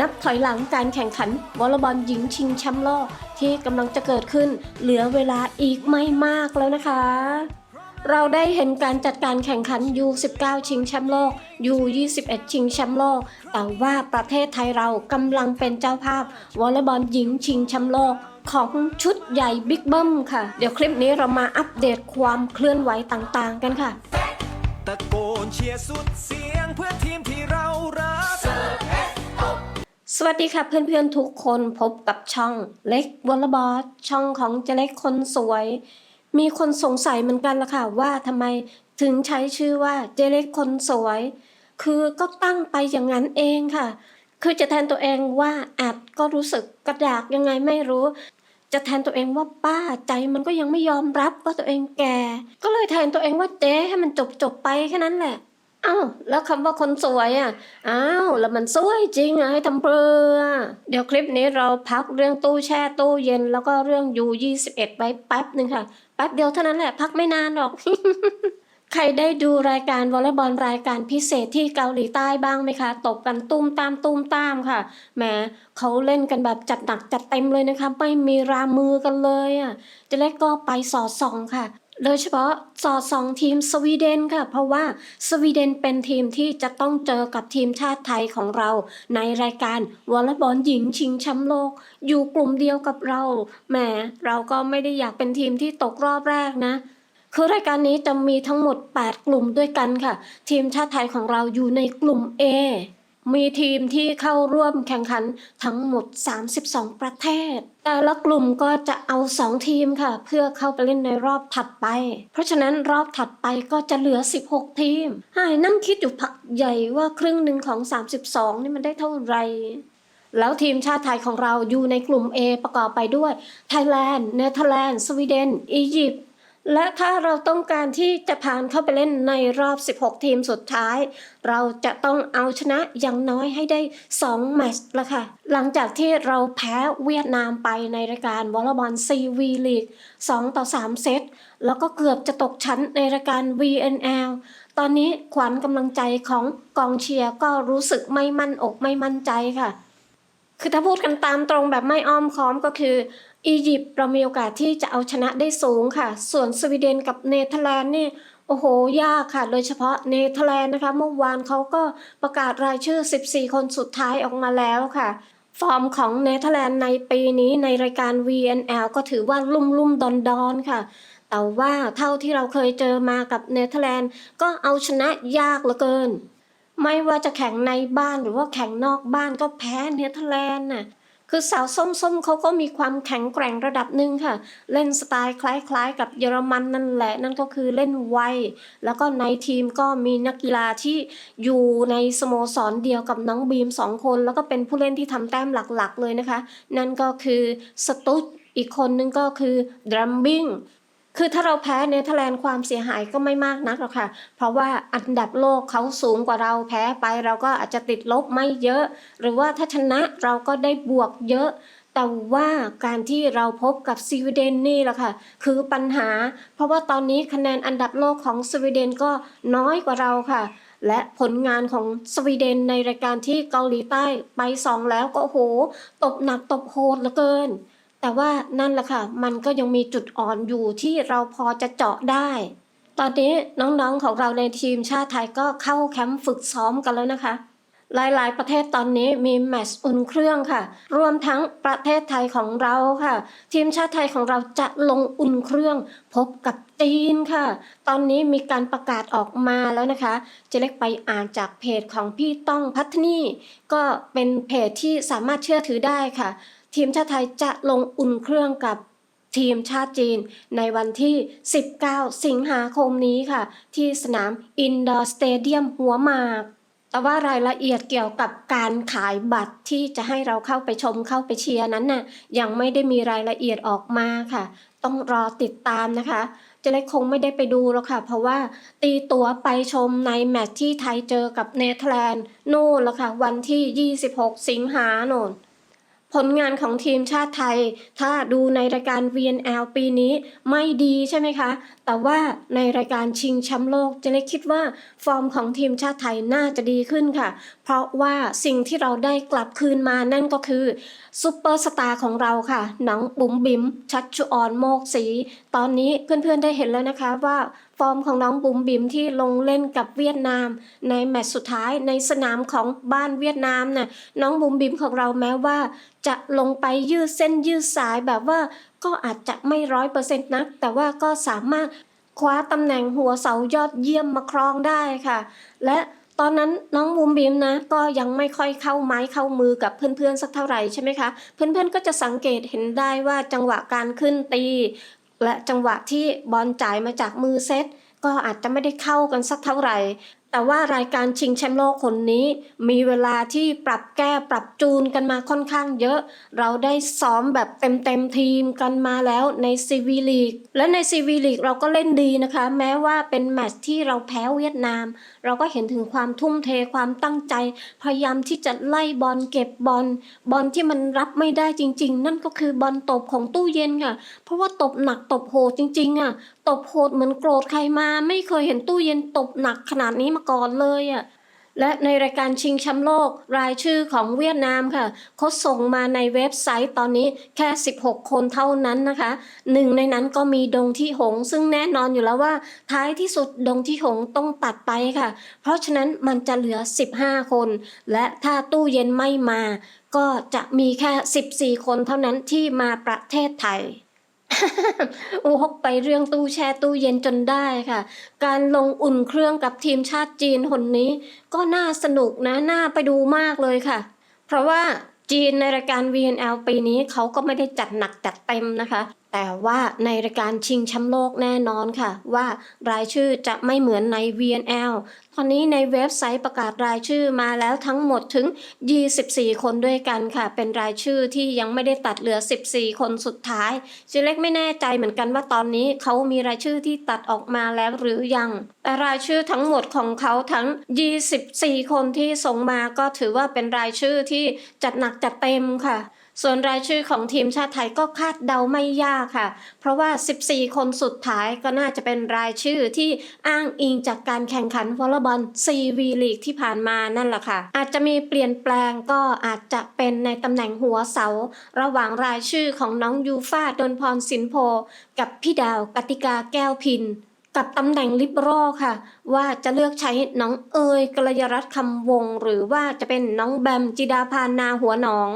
นับถอยหลังการแข่งขันวอลเลย์บอลหญิงชิงแชมป์โลกที่กำลังจะเกิดขึ้น เหลือเวลาอีกไม่มากแล้วนะคะ เราได้เห็นการจัดการแข่งขัน U19 ชิงแชมป์โลก U21 ชิงแชมป์โลก แต่ว่าประเทศไทยเรากำลังเป็นเจ้าภาพวอลเลย์บอลหญิงชิงแชมป์โลกของชุดใหญ่บิ๊กเบิ้มค่ะ เดี๋ยวคลิปนี้เรามาอัปเดตความเคลื่อนไหวต่างๆ กันค่ะ ตะโกนเชียร์สุดเสียงเพื่อทีมที่ สวัสดีค่ะเพื่อนๆทุกคนพบกับช่องเล็กวอลบอลช่องของเจเล็กคนสวย มีคนสงสัยเหมือนกันละค่ะว่าทำไมถึงใช้ชื่อว่าเจเล็กคนสวย คือก็ตั้งไปอย่างนั้นเองค่ะ คือจะแทนตัวเองว่าอาจก็รู้สึกกระดากยังไงไม่รู้ จะแทนตัวเองว่าป้าใจมันก็ยังไม่ยอมรับว่าตัวเองแก่ ก็เลยแทนตัวเองว่าเจ๊ให้มันจบจบไปแค่นั้นแหละ อ้าวแล้วคำว่าคนสวยอะอ้าวแล้วมันสวยจริงอะให้ทำเพื่อเดี๋ยวคลิปนี้เราพักเรื่องตู้แช่ตู้เย็นแล้วก็เรื่องยูยี่สิบเอ็ดไว้แป๊บหนึ่งค่ะแป๊บเดียวเท่านั้นแหละพักไม่นานหรอก ใครได้ดูรายการวอลเลย์บอลรายการพิเศษที่เกาหลีใต้บ้างไหมคะ ตบกันตุ้มตามตุ้มตามค่ะแหมเขาเล่นกันแบบจัดหนักจัดเต็มเลยนะคะ ไม่มีรามือกันเลยอะเจะเล็กก็ไปสอดส่องค่ะ โดยเฉพาะสอดสองทีมสวีเดนค่ะ เพราะว่าสวีเดนเป็นทีมที่จะต้องเจอกับทีมชาติไทยของเรา ในรายการวอลเลย์บอลหญิงชิงแชมป์โลก อยู่กลุ่มเดียวกับเราแหมเราก็ไม่ได้อยากเป็นทีมที่ตกรอบแรกนะคือรายการนี้จะมีทั้งหมด 8 กลุ่มด้วยกันค่ะ ทีมชาติไทยของเราอยู่ในกลุ่ม A มีทีมที่เข้าร่วมแข่งขันทั้งหมด 32 ประเทศ แต่ละกลุ่มก็จะเอา 2 ทีมค่ะ เพื่อเข้าไปเล่นในรอบถัดไป เพราะฉะนั้นรอบถัดไปก็จะเหลือ 16 ทีมหายนั่งคิดอยู่พักใหญ่ว่าครึ่งหนึ่งของ 32 นี่มันได้เท่าไหร่แล้วทีมชาติไทยของเราอยู่ในกลุ่ม A ประกอบไปด้วยไทยแลนด์ เนเธอร์แลนด์ สวีเดน อียิปต์ และถ้าเราต้องการที่จะผ่านเข้าไปเล่นในรอบ 16 ทีมสุดท้าย เราจะต้องเอาชนะอย่างน้อยให้ได้ 2 แมตช์ละค่ะ หลังจากที่เราแพ้เวียดนามไปในรายการวอลเลย์บอลซีวีลีก2ต่อ 3 เซต แล้วก็เกือบจะตกชั้นในรายการ VNL ตอนนี้ขวัญกำลังใจของกองเชียร์ก็รู้สึกไม่มั่นอกไม่มั่นใจค่ะ คือถ้าพูดกันตามตรงแบบไม่อ้อมค้อมก็คืออียิปต์เรามีโอกาสที่จะเอาชนะได้สูงค่ะ ส่วนสวีเดนกับเนเธอร์แลนด์นี่โอ้โห ยากค่ะ โดยเฉพาะเนเธอร์แลนด์นะคะ เมื่อวานเขาก็ประกาศรายชื่อ 14 คนสุดท้ายออกมาแล้วค่ะ ฟอร์มของเนเธอร์แลนด์ในปีนี้ในรายการ VNL ก็ถือว่าลุ่มลุ่มดอนดอนๆค่ะ แต่ว่าเท่าที่เราเคยเจอมากับเนเธอร์แลนด์ก็เอาชนะยากเหลือเกิน ไม่ว่าจะแข่งในบ้านหรือว่าแข่งนอกบ้านก็แพ้เนเธอร์แลนด์น่ะคือสาวส้มๆเขาก็มีความแข็งแกร่งระดับหนึ่งค่ะ เล่นสไตล์คล้ายๆ กับเยอรมันนั่นแหละ นั่นก็คือเล่นไว แล้วก็ในทีมก็มีนักกีฬาที่อยู่ในสโมสรเดียวกับน้องบีมสองคน แล้วก็เป็นผู้เล่นที่ทำแต้มหลักๆเลยนะคะ นั่นก็คือสตุตอีกคนนึงก็คือดรัมบิง คือถ้าเราแพ้เนเธอร์แลนด์ความเสียหายก็ไม่มากนักหรอกค่ะ เพราะว่าอันดับโลกเขาสูงกว่าเราแพ้ไป เราก็อาจจะติดลบไม่เยอะ หรือว่าถ้าชนะเราก็ได้บวกเยอะแต่ว่าการที่เราพบกับสวีเดนนี่แหละค่ะ คือปัญหา เพราะว่าตอนนี้คะแนนอันดับโลกของสวีเดนก็น้อยกว่าเราค่ะ และผลงานของสวีเดนในรายการที่เกาหลีใต้ไปสองแล้วก็โหตบหนักตบโหดเหลือเกิน แต่ว่านั่นแหละค่ะ มันก็ยังมีจุดอ่อนอยู่ที่เราพอจะเจาะได้ ตอนนี้น้องๆของเราในทีมชาติไทยก็เข้าแคมป์ฝึกซ้อมกันแล้วนะคะ หลายๆ ประเทศตอนนี้มีแมตช์อุ่นเครื่องค่ะ รวมทั้งประเทศไทยของเราค่ะ ทีมชาติไทยของเราจะลงอุ่นเครื่อง พบกับจีนค่ะ ตอนนี้มีการประกาศออกมาแล้วนะคะจะเล็กไปอ่านจากเพจของพี่ต้องพัฒนีก็เป็นเพจที่สามารถเชื่อถือได้ค่ะ ทีมชาติไทยจะลงอุ่นเครื่องกับทีมชาติจีนในวันที่ 19 สิงหาคมนี้ค่ะ ที่สนามอินดอร์สเตเดียมหัวหมาก แต่ว่ารายละเอียดเกี่ยวกับการขายบัตรที่จะให้เราเข้าไปชมเข้าไปเชียร์นั้นน่ะยังไม่ได้มีรายละเอียดออกมาค่ะ ต้องรอติดตามนะคะเจะเล็กคงไม่ได้ไปดูแล้วค่ะ เพราะว่าตีตั๋วไปชมในแมตช์ที่ไทยเจอกับเนเธอร์แลนด์นู่นแล้วค่ะ วันที่ 26 สิงหาโน่น ผลงานของทีมชาติไทย ถ้าดูในรายการ VNL ปีนี้ไม่ดีใช่ไหมคะ แต่ว่าในรายการชิงแชมป์โลกจะได้คิดว่าฟอร์มของทีมชาติไทยน่าจะดีขึ้นค่ะ เพราะว่าสิ่งที่เราได้กลับคืนมานั่นก็คือซูเปอร์สตาร์ของเราค่ะ หนังบุ๋มบิ๋มชัดชุออนโมกศรีตอนนี้เพื่อนๆได้เห็นแล้วนะคะว่าฟอร์มของน้องบุ๋มบิ๋มที่ลงเล่นกับเวียดนาม ในแมตช์สุดท้ายในสนามของบ้านเวียดนามน่ะน้องบุ๋มบิ๋มของเราแม้ว่า จะลงไปยืดเส้นยืดสายแบบว่าก็อาจจะไม่ร้อยเปอร์เซ็นต์นัก แต่ว่าก็สามารถคว้าตำแหน่งหัวเสายอดเยี่ยมมาครองได้ค่ะ และตอนนั้นน้องบุมบิมนะก็ยังไม่ค่อยเข้าไม้เข้ามือกับเพื่อนๆสักเท่าไหร่ใช่ไหมคะ เพื่อนๆก็จะสังเกตเห็นได้ว่าจังหวะการขึ้นตี และจังหวะที่บอลจ่ายมาจากมือเซตก็อาจจะไม่ได้เข้ากันสักเท่าไหร่ แต่ว่ารายการชิงแชมป์โลกคนนี้ มีเวลาที่ปรับแก้ปรับจูนกันมาค่อนข้างเยอะ เราได้ซ้อมแบบเต็มเต็มทีมกันมาแล้วในซีวีลีกและในซีวีลีกเราก็เล่นดีนะคะ แม้ว่าเป็นแมตช์ที่เราแพ้เวียดนาม เราก็เห็นถึงความทุ่มเทความตั้งใจ พยายามที่จะไล่บอลเก็บบอลบอลที่มันรับไม่ได้จริง ๆ นั่นก็คือบอลตบของตู้เย็นค่ะ เพราะว่าตบหนักตบโหดจริงๆอะ ตบโหดเหมือนโกรธใครมา ไม่เคยเห็นตู้เย็นตบหนักขนาดนี้มาก่อนเลยอะและในรายการชิงแชมป์โลกรายชื่อของเวียดนามค่ะเขาส่งมาในเว็บไซต์ตอนนี้แค่ 16 คนเท่านั้นนะคะหนึ่งในนั้นก็มีดงที่หง ซึ่งแน่นอนอยู่แล้วว่า ท้ายที่สุดดงที่หงต้องตัดไปค่ะ เพราะฉะนั้นมันจะเหลือ 15 คน และถ้าตู้เย็นไม่มา ก็จะมีแค่ 14 คนเท่านั้นที่มาประเทศไทย วกไปเรื่องตู้แช่ตู้เย็นจนได้ค่ะ การลงอุ่นเครื่องกับทีมชาติจีนคนนี้ ก็น่าสนุกนะน่าไปดูมากเลยค่ะ เพราะว่าจีนในรายการ VNL ปีนี้เขาก็ไม่ได้จัดหนักจัดเต็มนะคะ แต่ว่าในรายการชิงแชมป์โลกแน่นอนค่ะ ว่ารายชื่อจะไม่เหมือนใน VNL ตอนนี้ในเว็บไซต์ประกาศรายชื่อมาแล้วทั้งหมดถึง 24 คนด้วยกันค่ะ เป็นรายชื่อที่ยังไม่ได้ตัดเหลือ 14 คนสุดท้ายเจเล็กไม่แน่ใจเหมือนกันว่าตอนนี้เขามีรายชื่อที่ตัดออกมาแล้วหรือยัง แต่รายชื่อทั้งหมดของเขาทั้ง 24 คนที่ส่งมาก็ถือว่าเป็นรายชื่อที่จัดหนักจัดเต็มค่ะ ส่วนรายชื่อของทีมชาติไทยก็คาดเดาไม่ยากค่ะ เพราะว่า 14 คนสุดท้ายก็น่าจะเป็นรายชื่อที่อ้างอิงจากการแข่งขันวอลเลย์บอล CV ลีกที่ผ่านมานั่นแหละค่ะ อาจจะมีเปลี่ยนแปลงก็อาจจะเป็นในตำแหน่งหัวเสา ระหว่างรายชื่อของน้องยูฟาดนพรสินโพ กับพี่ดาวกติกาแก้วพิน กับตำแหน่งลิเบโรค่ะ ว่าจะเลือกใช้น้องเอยกัลยรัตคำวงศ์หรือว่าจะเป็นน้องแบมจิดาพานาหัวหนอง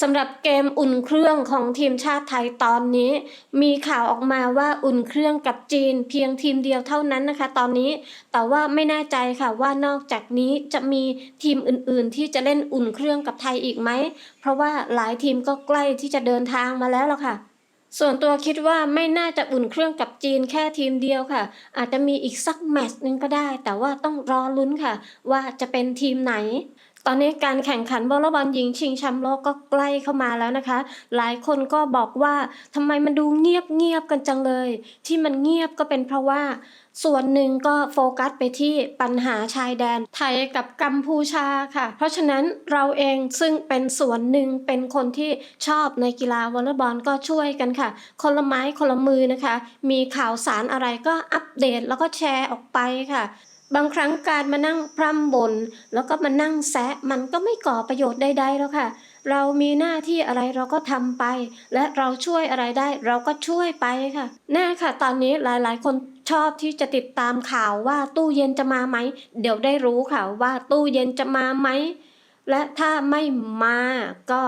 สำหรับเกมอุ่นเครื่องของทีมชาติไทยตอนนี้ มีข่าวออกมาว่าอุ่นเครื่องกับจีนเพียงทีมเดียวเท่านั้นนะคะ ตอนนี้ แต่ว่าไม่แน่ใจค่ะว่านอกจากนี้จะมีทีมอื่นๆ ที่จะเล่นอุ่นเครื่องกับไทยอีกไหม เพราะว่าหลายทีมก็ใกล้ที่จะเดินทางมาแล้วล่ะค่ะส่วนตัวคิดว่าไม่น่าจะอุ่นเครื่องกับจีนแค่ทีมเดียวค่ะ อาจจะมีอีกสักแมตช์หนึงก็ได้ แต่ว่าต้องรอลุ้นค่ะ ว่าจะเป็นทีมไหน ตอนนี้การแข่งขันวอลเลย์บอลหญิงชิงแชมป์โลกก็ใกล้เข้ามาแล้วนะคะ หลายคนก็บอกว่าทำไมมันดูเงียบเงียบกันจังเลย ที่มันเงียบก็เป็นเพราะว่า ส่วนหนึ่งก็โฟกัสไปที่ปัญหาชายแดนไทยกับกัมพูชาค่ะ เพราะฉะนั้นเราเองซึ่งเป็นส่วนหนึ่งเป็นคนที่ชอบในกีฬาวอลเลย์บอลก็ช่วยกันค่ะ คนละไม้คนละมือนะคะ มีข่าวสารอะไรก็อัปเดตแล้วก็แชร์ออกไปค่ะ บางครั้งการมานั่งพร่ำบน แล้วก็มานั่งแซะมันก็ไม่ก่อประโยชน์ใดๆแล้วค่ะ เรามีหน้าที่อะไรเราก็ทำไป และเราช่วยอะไรได้เราก็ช่วยไปค่ะ แน่ค่ะ ตอนนี้หลายๆ คนชอบที่จะติดตามข่าวว่าตู้เย็นจะมาไหม เดี๋ยวได้รู้ค่ะว่าตู้เย็นจะมาไหม และถ้าไม่มาก็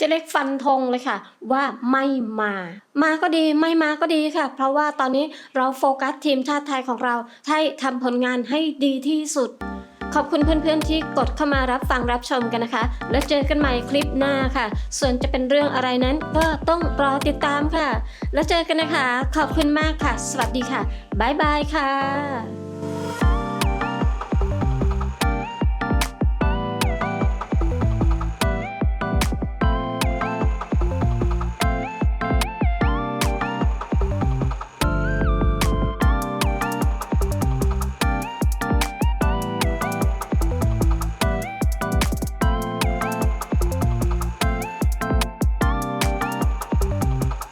จะเล็กฟันธงเลยค่ะ ว่าไม่มา มาก็ดีไม่มาก็ดีค่ะ เพราะว่าตอนนี้เราโฟกัสทีมชาติไทยของเราให้ทำผลงานให้ดีที่สุด ขอบคุณเพื่อนๆที่กดเข้ามารับฟังรับชมกันนะคะ แล้วเจอกันใหม่คลิปหน้าค่ะ ส่วนจะเป็นเรื่องอะไรนั้นก็ต้องรอติดตามค่ะ แล้วเจอกันนะคะ ขอบคุณมากค่ะ สวัสดีค่ะบ๊ายบายค่ะ